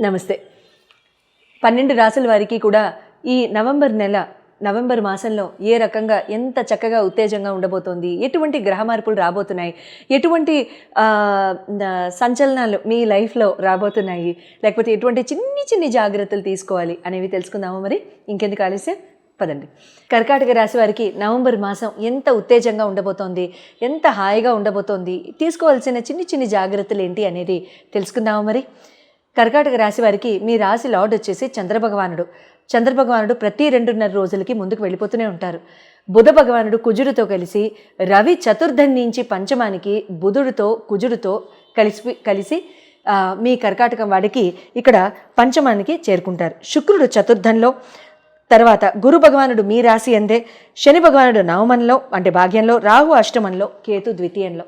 నమస్తే. పన్నెండు రాసుల వారికి కూడా ఈ నవంబర్ నెల నవంబర్ మాసంలో ఏ రకంగా ఎంత చక్కగా ఉత్తేజంగా ఉండబోతోంది ఎటువంటి గ్రహ మార్పులు రాబోతున్నాయి ఎటువంటి సంచలనాలు మీ లైఫ్లో రాబోతున్నాయి లేకపోతే ఎటువంటి చిన్ని చిన్ని జాగ్రత్తలు తీసుకోవాలి అనేవి తెలుసుకుందామా మరి? ఇంకెందుకు ఆలస్యం? పదండి. కర్కాటక రాశి వారికి నవంబర్ మాసం ఎంత ఉత్తేజంగా ఉండబోతోంది ఎంత హాయిగా ఉండబోతోంది తీసుకోవాల్సిన చిన్ని చిన్ని జాగ్రత్తలు ఏంటి అనేది తెలుసుకుందామా మరి? కర్కాటక రాశి వారికి మీ రాశి లార్డ్ వచ్చేసి చంద్రభగవానుడు. చంద్రభగవానుడు ప్రతి రెండున్నర రోజులకి ముందుకు వెళ్ళిపోతూనే ఉంటారు. బుధ భగవానుడు కుజుడితో కలిసి రవి చతుర్థం నుంచి పంచమానికి బుధుడితో కుజుడితో కలిసి కలిసి మీ కర్కాటకం వాడికి ఇక్కడ పంచమానికి చేరుకుంటారు. శుక్రుడు చతుర్థంలో తర్వాత గురు భగవానుడు మీ రాశి అందే శని భగవానుడు నవమంలో అంటే భాగ్యంలో రాహు అష్టమంలో కేతు ద్వితీయంలో.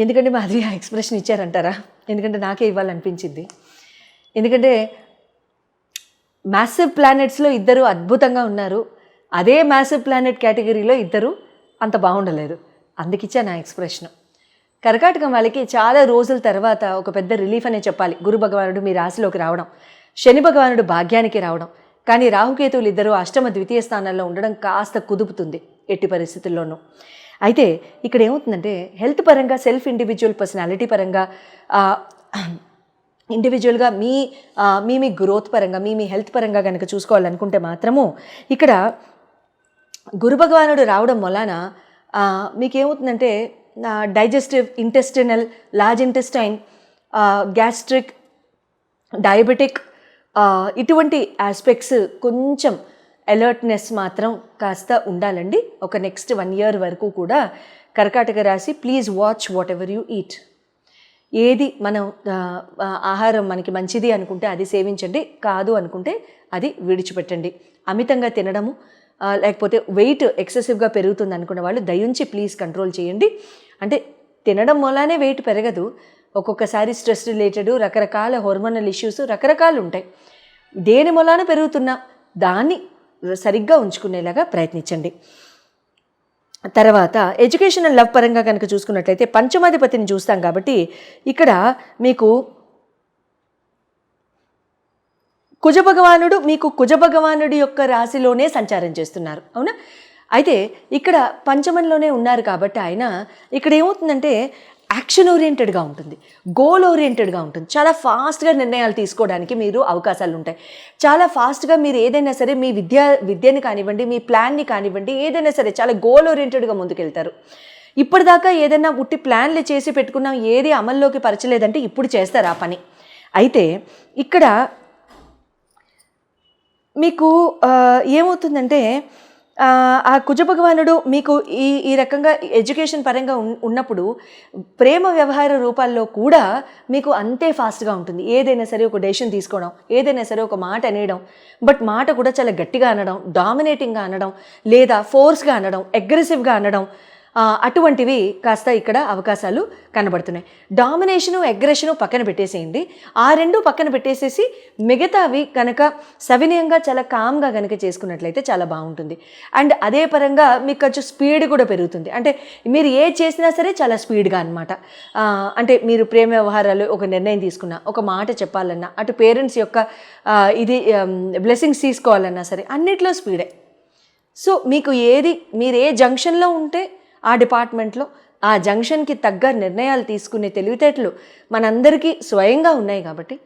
ఎందుకంటే మాధవి ఆ ఎక్స్ప్రెషన్ ఇచ్చారంటారా? ఎందుకంటే నాకే ఇవ్వాలనిపించింది. ఎందుకంటే మ్యాసివ్ ప్లానెట్స్లో ఇద్దరు అద్భుతంగా ఉన్నారు. అదే మ్యాసివ్ ప్లానెట్ కేటగిరీలో ఇద్దరు అంత బాగుండలేదు. అందుకిచ్చా నా ఎక్స్ప్రెషన్. కర్కాటకం వాళ్ళకి చాలా రోజుల తర్వాత ఒక పెద్ద రిలీఫ్ అనే చెప్పాలి. గురు భగవానుడు మీ రాశిలోకి రావడం శని భగవానుడు భాగ్యానికి రావడం. కానీ రాహుకేతువులు ఇద్దరు అష్టమ ద్వితీయ స్థానాల్లో ఉండడం కాస్త కుదుపుతుంది ఎట్టి పరిస్థితుల్లోనూ. అయితే ఇక్కడ ఏమవుతుందంటే హెల్త్ పరంగా సెల్ఫ్ ఇండివిజువల్ పర్సనాలిటీ పరంగా ఇండివిజువల్గా మీ మీ మీ గ్రోత్ పరంగా మీ మీ హెల్త్ పరంగా కనుక చూసుకోవాలనుకుంటే మాత్రము ఇక్కడ గురు భగవానుడు రావడం వలన మీకేమవుతుందంటే digestive intestinal large intestine gastric diabetic ఇటువంటి ఆస్పెక్ట్స్ కొంచెం అలర్ట్నెస్ మాత్రం కాస్త ఉండాలండి. ఒక నెక్స్ట్ వన్ ఇయర్ వరకు కూడా కర్కాటక రాశి please watch whatever you eat ఏది మనం ఆహారం మనకి మంచిది అనుకుంటే అది సేవించండి. కాదు అనుకుంటే అది విడిచిపెట్టండి. అమితంగా తినడము లేకపోతే వెయిట్ ఎక్సెసివ్గా పెరుగుతుంది అనుకున్న వాళ్ళు దయించి ప్లీజ్ కంట్రోల్ చేయండి. అంటే తినడం వల్లనే వెయిట్ పెరగదు. ఒక్కొక్కసారి స్ట్రెస్ రిలేటెడ్ రకరకాల హార్మోనల్ ఇష్యూస్ రకరకాలు ఉంటాయి. దేని మూలాన పెరుగుతున్నా దాన్ని సరిగ్గా ఉంచుకునేలాగా ప్రయత్నించండి. తర్వాత ఎడ్యుకేషనల్ లవ్ పరంగా కనుక చూసుకున్నట్లయితే పంచమాధిపతిని చూస్తాం కాబట్టి ఇక్కడ మీకు కుజభగవానుడు మీకు కుజభగవానుడి యొక్క రాశిలోనే సంచారం చేస్తున్నారు. అవునా? అయితే ఇక్కడ పంచమంలోనే ఉన్నారు కాబట్టి ఆయన. ఇక్కడ ఏమవుతుందంటే యాక్షన్ ఓరియంటెడ్గా ఉంటుంది గోల్ ఓరియంటెడ్గా ఉంటుంది. చాలా ఫాస్ట్గా నిర్ణయాలు తీసుకోవడానికి మీరు అవకాశాలు ఉంటాయి. చాలా ఫాస్ట్గా మీరు ఏదైనా సరే మీ విద్య విద్యని కానివ్వండి మీ ప్లాన్ని కానివ్వండి ఏదైనా సరే చాలా గోల్ ఓరియంటెడ్గా ముందుకెళ్తారు. ఇప్పటిదాకా ఏదైనా ఉట్టి ప్లాన్లు చేసి పెట్టుకున్నాం ఏది అమల్లోకి పరచలేదంటే ఇప్పుడు చేస్తారు ఆ పని. అయితే ఇక్కడ మీకు ఏమవుతుందంటే ఆ, కుజ భగవానుడు మీకు ఈ ఈ రకంగా ఎడ్యుకేషన్ పరంగా ఉన్నప్పుడు ప్రేమ వ్యవహార రూపాల్లో కూడా మీకు అంతే ఫాస్ట్గా ఉంటుంది. ఏదైనా సరే ఒక డెసిషన్ తీసుకోవడం ఏదైనా సరే ఒక మాట అనేయడం బట్ మాట కూడా చాలా గట్టిగా అనడం డామినేటింగ్గా అనడం లేదా ఫోర్స్గా అనడం అగ్రెసివ్గా అనడం అటువంటివి కాస్త ఇక్కడ అవకాశాలు కనబడుతున్నాయి. డామినేషను అగ్రెషను పక్కన పెట్టేసేయండి. ఆ రెండు పక్కన పెట్టేసేసి మిగతావి కనుక సవినయంగా చాలా కామ్గా కనుక చేసుకున్నట్లయితే చాలా బాగుంటుంది. అండ్ అదే పరంగా మీకు కొంచెం స్పీడ్ కూడా పెరుగుతుంది. అంటే మీరు ఏ చేసినా సరే చాలా స్పీడ్గా అనమాట అంటే మీరు ప్రేమ వ్యవహారాలు ఒక నిర్ణయం తీసుకున్నా ఒక మాట చెప్పాలన్నా అటు పేరెంట్స్ యొక్క ఇది బ్లెస్సింగ్స్ తీసుకోవాలన్నా సరే అన్నిట్లో స్పీడే సో మీకు ఏది మీరు ఏ జంక్షన్లో ఉంటే ఆ డిపార్ట్మెంట్లో ఆ జంక్షన్కి తగ్గ నిర్ణయాలు తీసుకునే తెలివితేటలు మనందరికీ స్వయంగా ఉన్నాయి కాబట్టి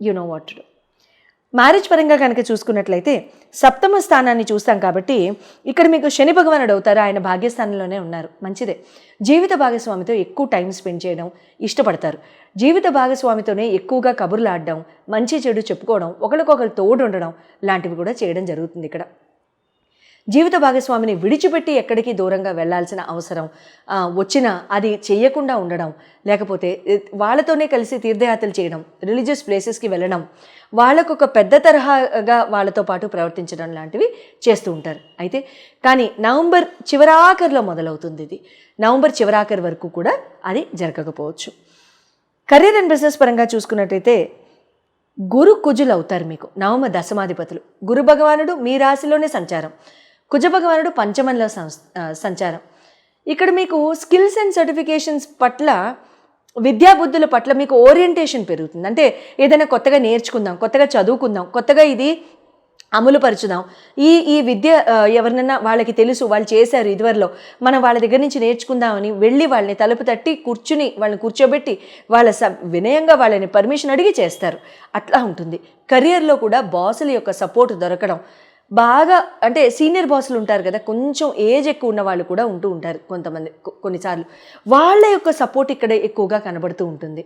you know what to do marriage పరంగా కనుక చూసుకున్నట్లయితే సప్తమ స్థానాన్ని చూస్తాం కాబట్టి ఇక్కడ మీకు శని భగవానుడు అవుతారు ఆయన భాగ్యస్థానంలోనే ఉన్నారు. మంచిదే. జీవిత భాగస్వామితో ఎక్కువ టైం స్పెండ్ చేయడం ఇష్టపడతారు. జీవిత భాగస్వామితోనే ఎక్కువగా కబుర్లు ఆడడం మంచి చెడు చెప్పుకోవడం ఒకరికొకరు తోడు ఉండడం లాంటివి కూడా చేయడం జరుగుతుంది ఇక్కడ. జీవిత భాగస్వామిని విడిచిపెట్టి ఎక్కడికి దూరంగా వెళ్ళాల్సిన అవసరం వచ్చినా అది చేయకుండా ఉండడం లేకపోతే వాళ్ళతోనే కలిసి తీర్థయాత్రలు చేయడం రిలీజియస్ ప్లేసెస్కి వెళ్ళడం వాళ్ళకు ఒక పెద్ద తరహాగా వాళ్ళతో పాటు ప్రవర్తించడం లాంటివి చేస్తూ ఉంటారు. అయితే కానీ నవంబర్ చివరాఖరిలో మొదలవుతుంది ఇది. నవంబర్ చివరాఖరి వరకు కూడా అది జరగకపోవచ్చు. కెరీర్ అండ్ బిజినెస్ పరంగా చూసుకున్నట్టయితే గురు కుజులు అవుతారు మీకు. నవమ దశమాధిపతులు. గురు భగవానుడు మీ రాశిలోనే సంచారం. కుజభగవానుడు పంచమంలో సంచారం. ఇక్కడ మీకు స్కిల్స్ అండ్ సర్టిఫికేషన్స్ పట్ల విద్యాబుద్ధుల పట్ల మీకు ఓరియంటేషన్ పెరుగుతుంది. అంటే ఏదైనా కొత్తగా నేర్చుకుందాం కొత్తగా చదువుకుందాం కొత్తగా ఇది అమలు పరుచుదాం ఈ ఈ విద్య ఎవరినైనా ఎవరినన్నా వాళ్ళకి తెలుసు వాళ్ళు చేశారు ఇదివరలో మనం వాళ్ళ దగ్గర నుంచి నేర్చుకుందామని వెళ్ళి వాళ్ళని తలుపు తట్టి కూర్చుని వాళ్ళని కూర్చోబెట్టి వాళ్ళ స వినయంగా వాళ్ళని పర్మిషన్ అడిగి చేస్తారు. అట్లా ఉంటుంది. కెరియర్లో కూడా బాసుల యొక్క సపోర్ట్ దొరకడం బాగా అంటే సీనియర్ బాసులు ఉంటారు కదా కొంచెం ఏజ్ ఎక్కువ ఉన్న వాళ్ళు కూడా ఉంటూ ఉంటారు కొంతమంది కొన్నిసార్లు. వాళ్ళ యొక్క సపోర్ట్ ఇక్కడ ఎక్కువగా కనబడుతూ ఉంటుంది.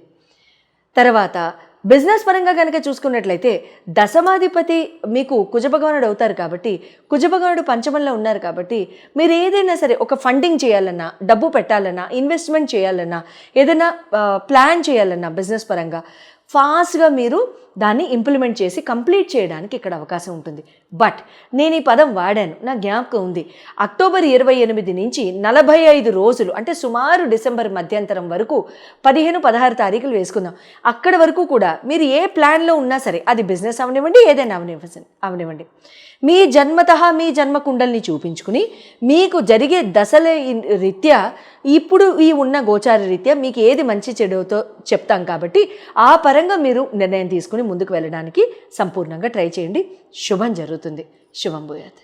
తర్వాత బిజినెస్ పరంగా కనుక చూసుకున్నట్లయితే దశమాధిపతి మీకు కుజభగవానుడు అవుతారు కాబట్టి కుజభగవానుడు పంచమంలో ఉన్నారు కాబట్టి మీరు ఏదైనా సరే ఒక ఫండింగ్ చేయాలన్నా డబ్బు పెట్టాలన్నా ఇన్వెస్ట్మెంట్ చేయాలన్నా ఏదైనా ప్లాన్ చేయాలన్నా బిజినెస్ పరంగా ఫాస్ట్గా మీరు దాన్ని ఇంప్లిమెంట్ చేసి కంప్లీట్ చేయడానికి ఇక్కడ అవకాశం ఉంటుంది. బట్ నేను ఈ పదం వాడాను. నా జ్ఞాపకం ఉంది. అక్టోబర్ ఇరవై ఎనిమిది నుంచి నలభై ఐదు రోజులు అంటే సుమారు డిసెంబర్ మధ్యంతరం వరకు పదిహేను పదహారు తారీఖులు వేసుకుందాం. అక్కడ వరకు కూడా మీరు ఏ ప్లాన్లో ఉన్నా సరే అది బిజినెస్ అవనివ్వండి ఏదైనా అవనివ్వండి అవనివ్వండి. మీ జన్మత మీ జన్మ కుండల్ని చూపించుకుని మీకు జరిగే దశల రీత్యా ఇప్పుడు ఈ ఉన్న గోచార రీత్యా మీకు ఏది మంచి చెడుతో చెప్తాం కాబట్టి ఆ పరంగా మీరు నిర్ణయం తీసుకుని ముందుకు వెళ్ళడానికి సంపూర్ణంగా ట్రై చేయండి. శుభం జరుగుతుంది. శుభం భూయాత్.